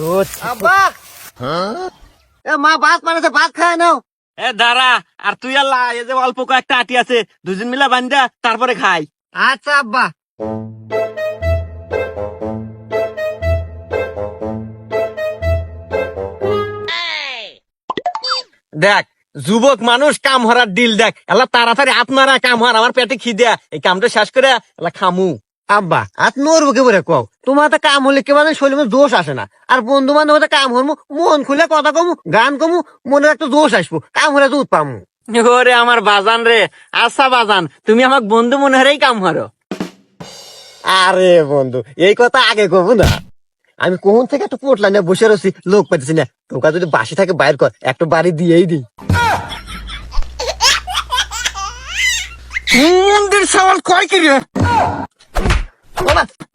রোদ আব্বা! এ মা ভাত মানেছে ভাত খায় নাও। এ দাঁড়া আর তুই আল্লাহ এই যে অল্প কয়েকটা আটি আছে দুজন মিলে বান্ধা তারপরে খাই। আচ্ছা আব্বা। দেখ যুবক মানুষ কাম হরার ডিল দেখ। এলা তাড়াতাড়ি আপনারা কাম হর আমার পেটে খিদে। এই কামটা শেষ করে এলা খামু। আব্বা আর নড়বো কে বলে কও? তোমার তো কাম হলে কেবল শরীরে জোশ আসে না। আর বন্ধু বান্ধব কাম হরমু মন খুলে কথা কমু গান কমু মনে একটা জোশ আসব। কাম হলে দুধ পামু। ওরে আমার বাজান রে আচ্ছা বাজান তুমি আমার বন্ধু মনে হরেই কাম হরো আরে বন্ধু এই কথা আগে কবু না। আমি কোন থেকে একটু পোটলা নিয়ে বসে রয়েছি লোক পাইতেছি না। তোকে যদি বাসি থাকে বাইর কর একটা বাড়ি দিয়েই দিই। মন্দির সওয়াল কয় কি রে? 朋友们。